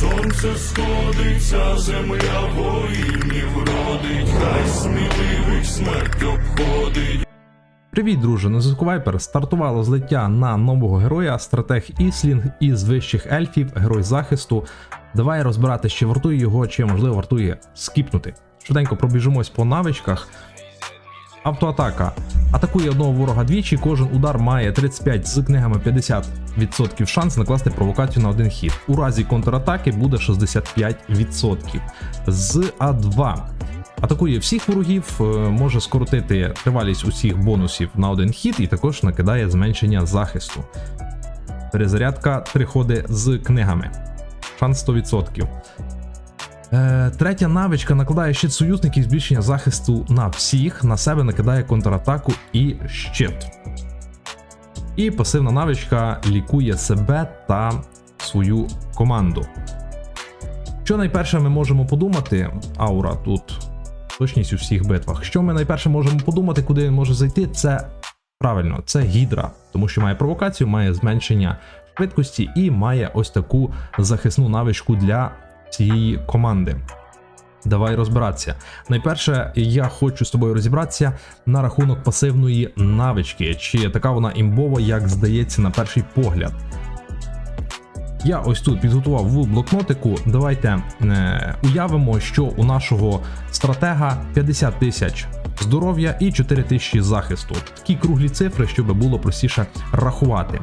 сонце сходиться, земля воїнів родить, хай сміливих смерть обходить. Привіт, друже! Зв'язку Viper стартувало злиття на нового героя, стратег Іслінг із вищих ельфів, герой захисту. Давай розбирати, чи вартує його, чи можливо вартує скіпнути. Швиденько пробіжимось по навичках. Автоатака. Атакує одного ворога двічі, кожен удар має 35 з книгами 50% шанс накласти провокацію на один хід. У разі контратаки буде 65%. З А2. Атакує всіх ворогів, е, може скоротити тривалість усіх бонусів на один хід і також накидає зменшення захисту. Перезарядка 3 ходи з книгами. Шанс 100%. Е, третя навичка накладає щит союзників збільшення захисту на всіх, на себе накидає контратаку і щит. І пасивна навичка лікує себе та свою команду. Що найперше ми можемо подумати, аура тут точність у всіх битвах. Що ми найперше можемо подумати, куди він може зайти, це правильно, це гідра, тому що має провокацію, має зменшення швидкості і має ось таку захисну навичку для цієї команди. Давай розбиратися. Найперше, я хочу з тобою розібратися на рахунок пасивної навички, чи така вона імбова, як здається на перший погляд. Я ось тут підготував в блокнотику. Давайте е, уявимо, що у нашого стратега 50 тисяч здоров'я і 4 тисячі захисту. Такі круглі цифри, щоб було простіше рахувати.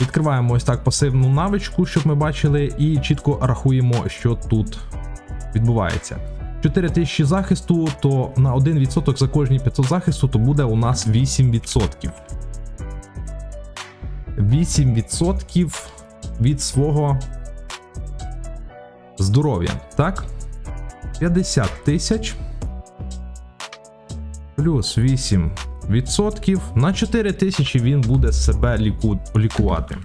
Відкриваємо ось так пасивну навичку, щоб ми бачили, і чітко рахуємо, що тут відбувається. 4 тисячі захисту, то на 1% за кожні 500 захисту, то буде у нас 8%. 8% від свого здоров'я. Так? 50 тисяч плюс 8 відсотків. На 4 тисячі він буде себе ліку... лікувати.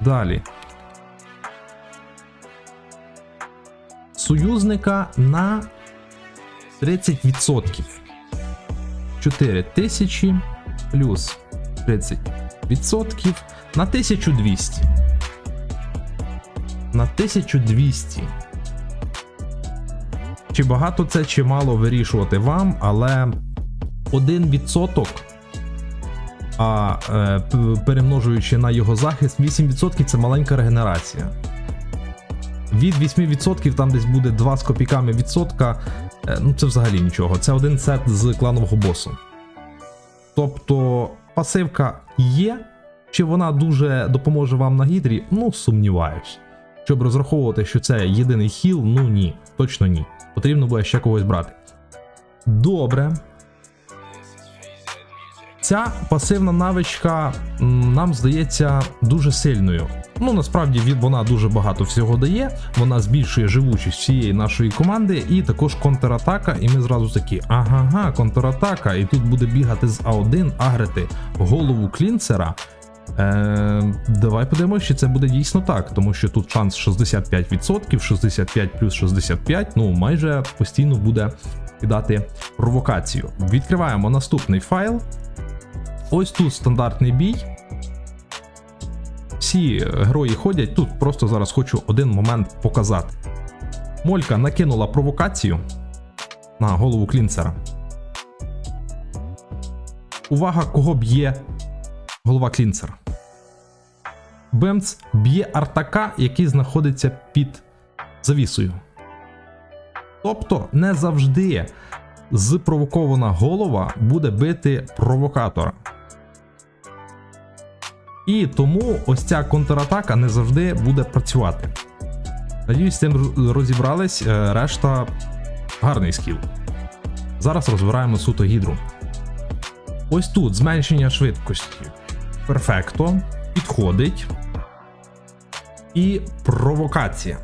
Далі. Союзника на 30%. 4 тисячі плюс 30% на 1200. На 1200. Чи багато це, чи мало вирішувати вам, але 1%, а е, перемножуючи на його захист, 8% це маленька регенерація. Від 8% там десь буде 2 з копійками відсотка. Е, Ну, це взагалі нічого. Це один сет з кланового босу. Тобто пасивка є. Чи вона дуже допоможе вам на гідрі? Ну, сумніваюсь. Щоб розраховувати, що це єдиний хіл, ну ні, точно ні. Потрібно буде ще когось брати. Добре. Ця пасивна навичка нам здається дуже сильною. Ну насправді вона дуже багато всього дає. Вона збільшує живучість всієї нашої команди, і також контратака. І ми зразу такі: ага, контратака. І тут буде бігати з А1, агрити голову клінцера. Е, давай подивимося, чи це буде дійсно так, тому що тут шанс 65%, 65 плюс 65, ну майже постійно буде кидати провокацію. Відкриваємо наступний файл. Ось тут стандартний бій. Всі герої ходять. Тут просто зараз хочу один момент показати. Молька накинула провокацію на голову клінцера. Увага, кого б'є голова клінцера. Бемц б'є артака, який знаходиться під завісою. Тобто не завжди спровокована голова буде бити провокатора. І тому ось ця контратака не завжди буде працювати. Надіюсь, з цим розібрались. е, Решта гарний скіл. Зараз розбираємо суто гідру. Ось тут зменшення швидкості. Перфекто. Підходить. І провокація.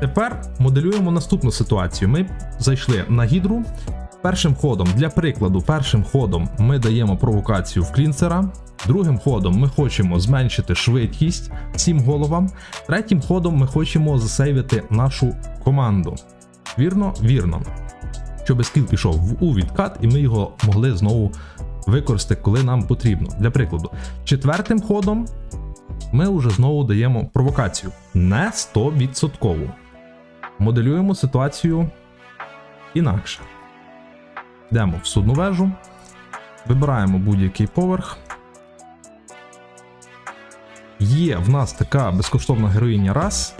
Тепер моделюємо наступну ситуацію. Ми зайшли на гідру. Першим ходом, для прикладу, першим ходом ми даємо провокацію в клінцера. Другим ходом ми хочемо зменшити швидкість всім головам. Третім ходом ми хочемо засейвити нашу команду. Вірно? Вірно. Щоб скіл пішов у відкат, і ми його могли знову використати, коли нам потрібно. Для прикладу, четвертим ходом ми вже знову даємо провокацію. Не 100%. Моделюємо ситуацію інакше. Йдемо в судну вежу, вибираємо будь-який поверх. Є в нас така безкоштовна героїня раз.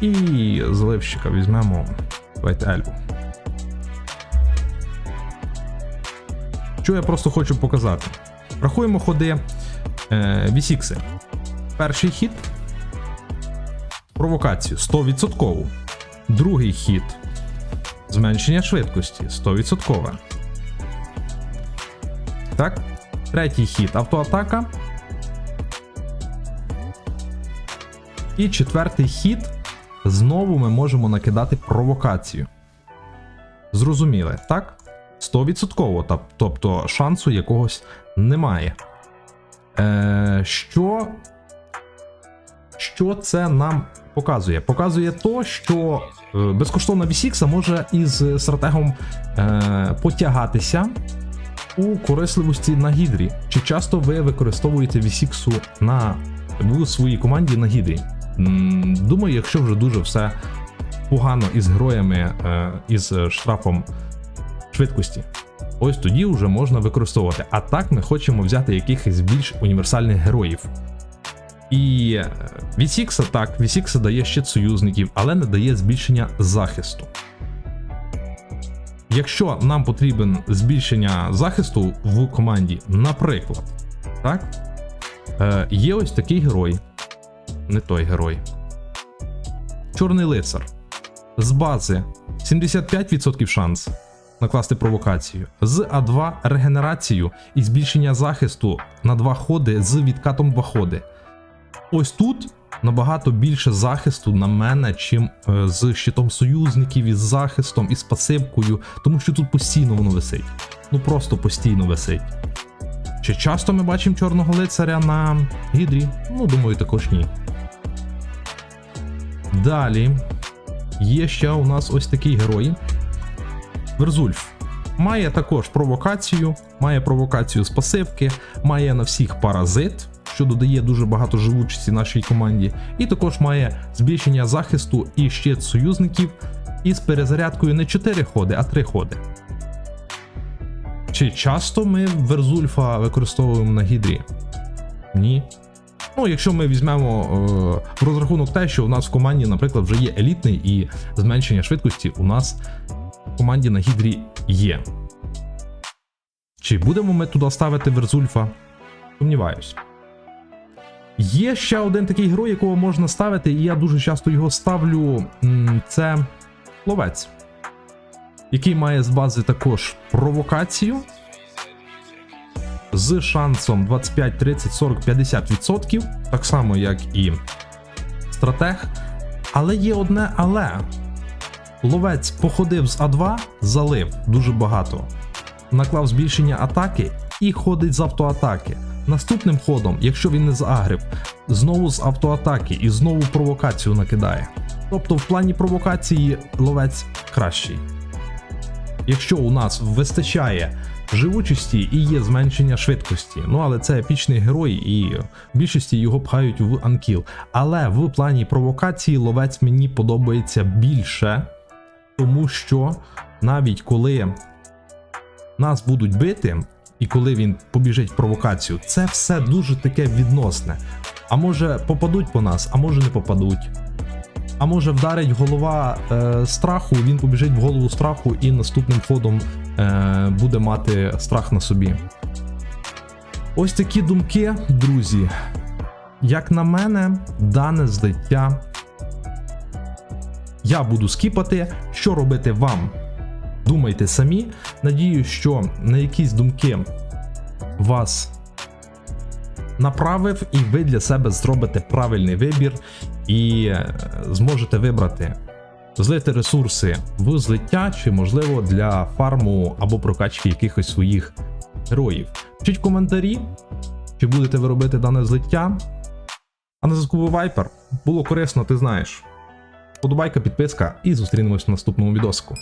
І заливщика візьмемо давайте Ельву. Що я просто хочу показати? Рахуємо ходи е, Вісікси. Перший хід. Провокацію 100%. Другий хід. Зменшення швидкості 100%. Так. Третій хід автоатака. І четвертий хід. Знову ми можемо накидати провокацію. Зрозуміли, так? 100%, тобто шансу якогось немає. Е, що, що це нам показує? Показує то, що е, безкоштовна V6 може із стратегом е, потягатися у корисливості на гідрі. Чи часто ви використовуєте V6 на в своїй команді на гідрі? Думаю, якщо вже дуже все погано із героями, е, із штрафом швидкості. Ось тоді вже можна використовувати. А так ми хочемо взяти якихось більш універсальних героїв. І е, Вісікса так, Вісікса дає щит союзників, але не дає збільшення захисту. Якщо нам потрібен збільшення захисту в команді, наприклад, так, е, є ось такий герой, не той герой. Чорний лицар. З бази 75% шанс накласти провокацію. З А2 регенерацію і збільшення захисту на 2 ходи з відкатом 2 ходи. Ось тут набагато більше захисту на мене, чим е, з щитом союзників, із захистом, із пасивкою, тому що тут постійно воно висить. Ну просто постійно висить. Чи часто ми бачимо чорного лицаря на гідрі? Ну, думаю, також ні. Далі є ще у нас ось такий герой. Верзульф. Має також провокацію, має провокацію з пасивки, має на всіх паразит, що додає дуже багато живучості нашій команді, і також має збільшення захисту і щит союзників із перезарядкою не 4 ходи, а 3 ходи. Чи часто ми Верзульфа використовуємо на гідрі? Ні. Ну, якщо ми візьмемо е, в розрахунок те, що у нас в команді, наприклад, вже є елітний і зменшення швидкості у нас команді на гідрі є. Чи будемо ми туди ставити Верзульфа? Сумніваюсь. Є ще один такий герой, якого можна ставити, і я дуже часто його ставлю. Це ловець, який має з бази також провокацію з шансом 25, 30, 40, 50%, так само як і стратег. Але є одне але. Ловець походив з А2, залив дуже багато, наклав збільшення атаки і ходить з автоатаки. Наступним ходом, якщо він не заагрив, знову з автоатаки і знову провокацію накидає. Тобто в плані провокації ловець кращий. Якщо у нас вистачає живучості і є зменшення швидкості, ну але це епічний герой, і в більшості його пхають в анкіл. Але в плані провокації ловець мені подобається більше, тому що навіть коли нас будуть бити, і коли він побіжить в провокацію, це все дуже таке відносне. А може попадуть по нас, а може не попадуть. А може вдарить голова е, страху, він побіжить в голову страху і наступним ходом е, буде мати страх на собі. Ось такі думки, друзі. Як на мене, дане злиття я буду скіпати. Що робити вам? Думайте самі. Надію, що на якісь думки вас направив, і ви для себе зробите правильний вибір і е, зможете вибрати злити ресурси в злиття, чи можливо для фарму або прокачки якихось своїх героїв. Пишіть коментарі, чи будете ви робити дане злиття. А на зв'язку Вайпер. Було корисно, ти знаєш. Подобайка, підписка і зустрінемось в наступному відосику.